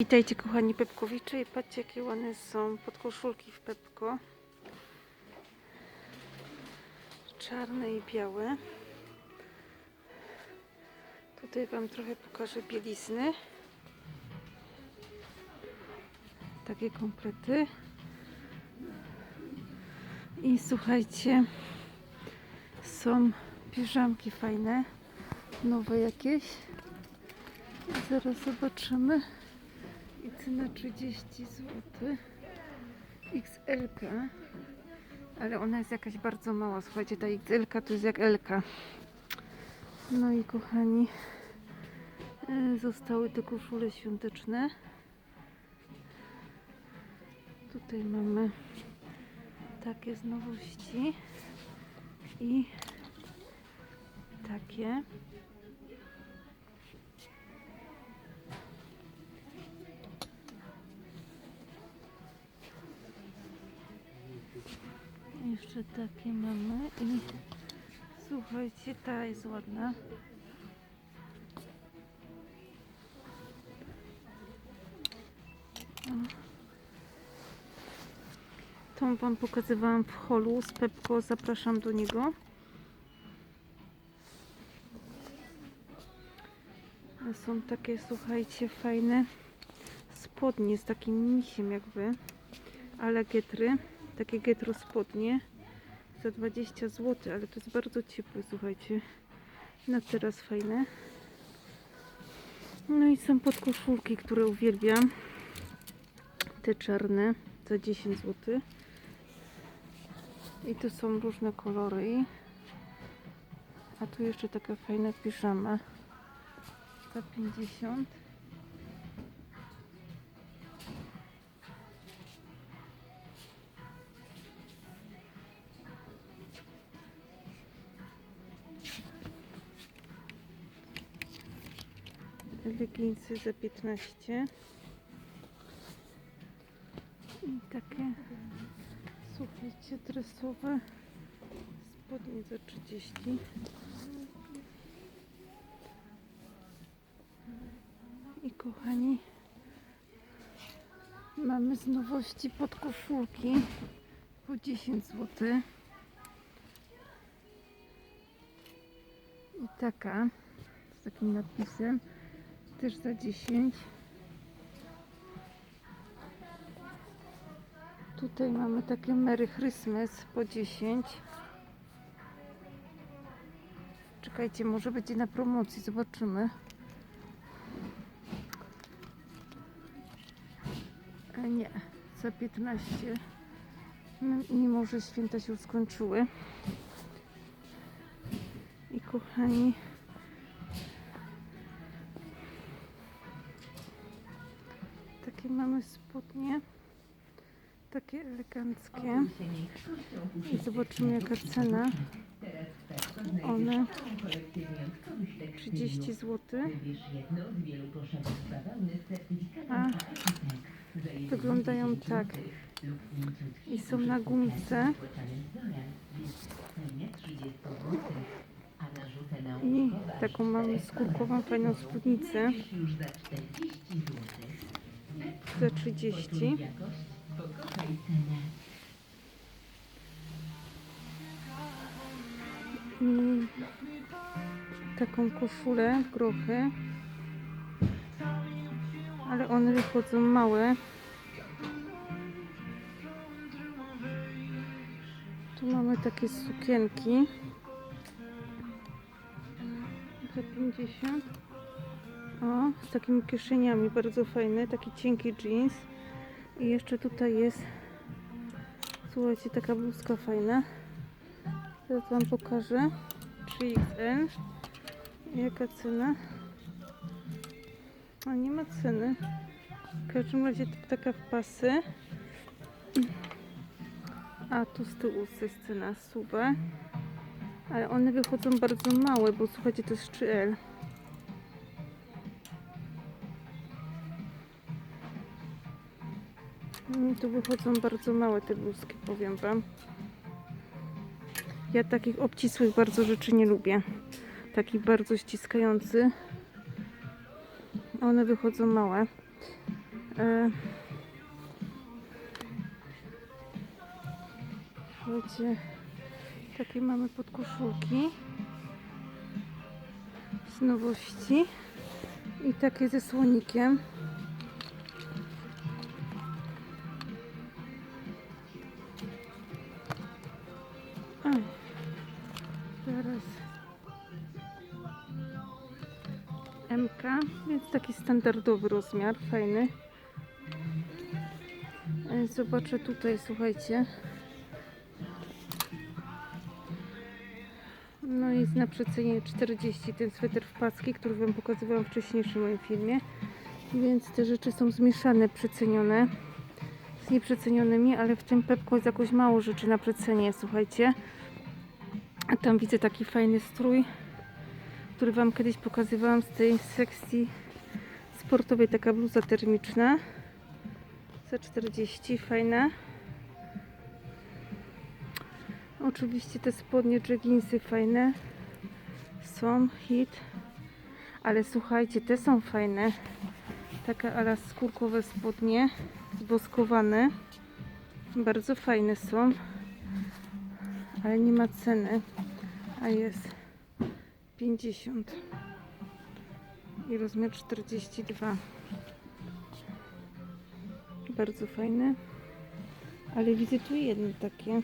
Witajcie kochani Pepkowicze i patrzcie jakie ładne są podkoszulki w Pepko. Czarne i białe. Tutaj Wam trochę pokażę bielizny. Takie komplety. I słuchajcie, są piżamki fajne, nowe jakieś. Zaraz zobaczymy. I cena 30 zł. XL, ale ona jest jakaś bardzo mała. Słuchajcie, ta XL to jest jak L. No i kochani, y, zostały te koszule świąteczne. Tutaj mamy takie z nowości i takie. Jeszcze takie mamy i słuchajcie, ta jest ładna. Tą Wam pokazywałam w holu z Pepko, zapraszam do niego. Są takie, słuchajcie, fajne spodnie z takim misiem jakby, ale getry takie getro spodnie za 20 zł, ale to jest bardzo ciepłe, słuchajcie. Na teraz fajne. No i są podkoszulki, które uwielbiam. Te czarne za 10 zł. I tu są różne kolory. A tu jeszcze taka fajna piżama za 50. leginsy za 15 i takie słuchajcie dresowe spodnie za 30 i kochani mamy z nowości podkoszulki po 10 zł i taka z takim napisem też za 10. Tutaj mamy takie Merry Christmas po 10. Czekajcie, może będzie na promocji, zobaczymy. E, nie, za 15. M- Mimo, że święta się już skończyły. I kochani, Takie mamy spodnie. Takie eleganckie. I zobaczymy jaka cena. One 30 zł. A wyglądają tak. I są na gumce. I taką mamy skórkową fajną spódnicę za 30. I taką koszulę grochy. Ale one wychodzą małe. Tu mamy takie sukienki. Za 50. O, z takimi kieszeniami, bardzo fajny, taki cienki jeans. I jeszcze tutaj jest, słuchajcie, taka bluzka fajna. Teraz Wam pokażę. 3XL. Jaka cena? A nie ma ceny. W każdym razie to taka w pasy. A tu z tyłu jest cena suba. Ale one wychodzą bardzo małe, bo słuchajcie, to jest 3L. Tu wychodzą bardzo małe te bluzki, powiem Wam. Ja takich obcisłych bardzo rzeczy nie lubię. Taki bardzo ściskający. One wychodzą małe. E, Słuchajcie, takie mamy podkoszulki z nowości i takie ze słonikiem. Więc taki standardowy rozmiar, fajny. E, Zobaczę tutaj, słuchajcie. No jest na przecenie 40 ten sweter w paski, który Wam pokazywałam w wcześniejszym moim filmie. Więc te rzeczy są zmieszane, przecenione z nieprzecenionymi, ale w tym pepku jest jakoś mało rzeczy na przecenie, słuchajcie. A tam widzę taki fajny strój, który Wam kiedyś pokazywałam z tej sekcji sportowej, taka bluza termiczna za 40, fajna. Oczywiście te spodnie, jogginsy fajne są, hit. Ale słuchajcie, te są fajne. Taka ala skórkowe spodnie, zboskowane. Bardzo fajne są. Ale nie ma ceny. A jest 50. I rozmiar 42. Bardzo fajne. Ale widzę tu jedno takie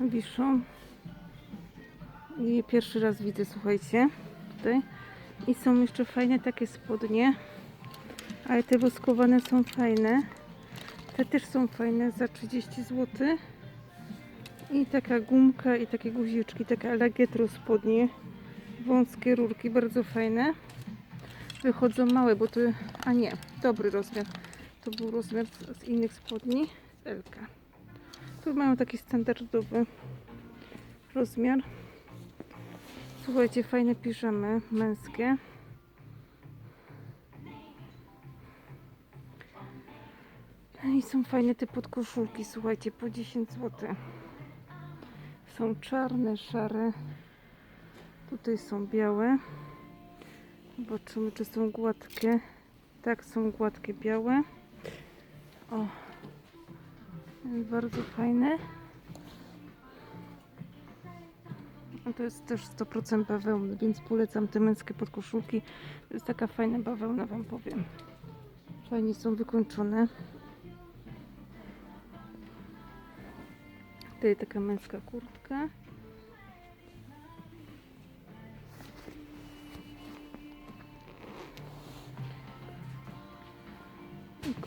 wiszą. Je pierwszy raz widzę, słuchajcie, tutaj. I są jeszcze fajne takie spodnie, ale te woskowane są fajne. Te też są fajne za 30 zł. I taka gumka i takie guziczki, takie alagetro spodnie. Wąskie rurki, bardzo fajne. Wychodzą małe, bo to, a nie, dobry rozmiar. To był rozmiar z, z innych spodni, z LK. Tu mają taki standardowy rozmiar. Słuchajcie, fajne piżamy męskie. I są fajne te podkoszulki, słuchajcie, po 10 zł. Są czarne, szare. Tutaj są białe. Zobaczymy, czy są gładkie. Tak, są gładkie, białe. O, bardzo fajne. To jest też 100% bawełny, więc polecam te męskie podkoszulki. To jest taka fajna bawełna, Wam powiem. Fajnie są wykończone. Tutaj taka męska kurtka.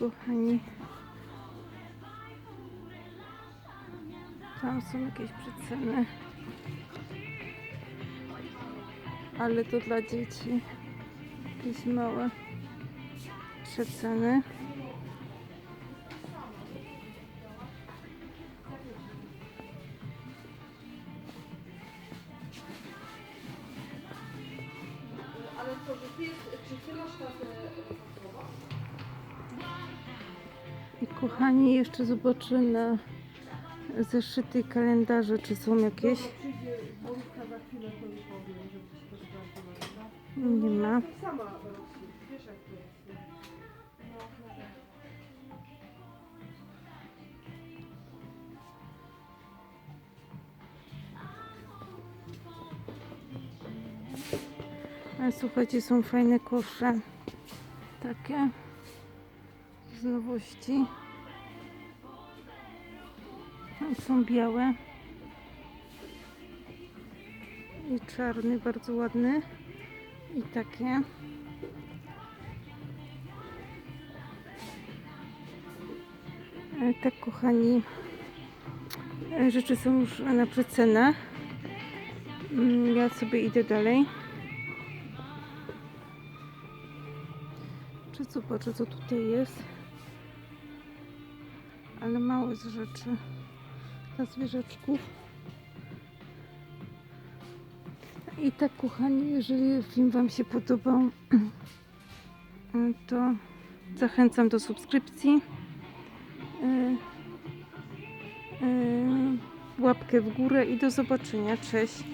Kochani, Tam są jakieś przeceny. Ale to dla dzieci. Jakieś małe przeceny. Ale czy ty masz? I kochani, jeszcze zobaczę na zeszyty kalendarze, czy są jakieś. Nie ma. Ale słuchajcie, są fajne kosze. Takie z nowości. Są białe. I czarny, bardzo ładny. I takie. E, Tak, kochani, e, rzeczy są już na przecenę. Mm, Ja sobie idę dalej. Czy zobaczę, co tutaj jest. Ale małe z rzeczy dla zwierzaczków. I tak, kochani, jeżeli film Wam się podobał, to zachęcam do subskrypcji. Yy, yy, Łapkę w górę i do zobaczenia. Cześć.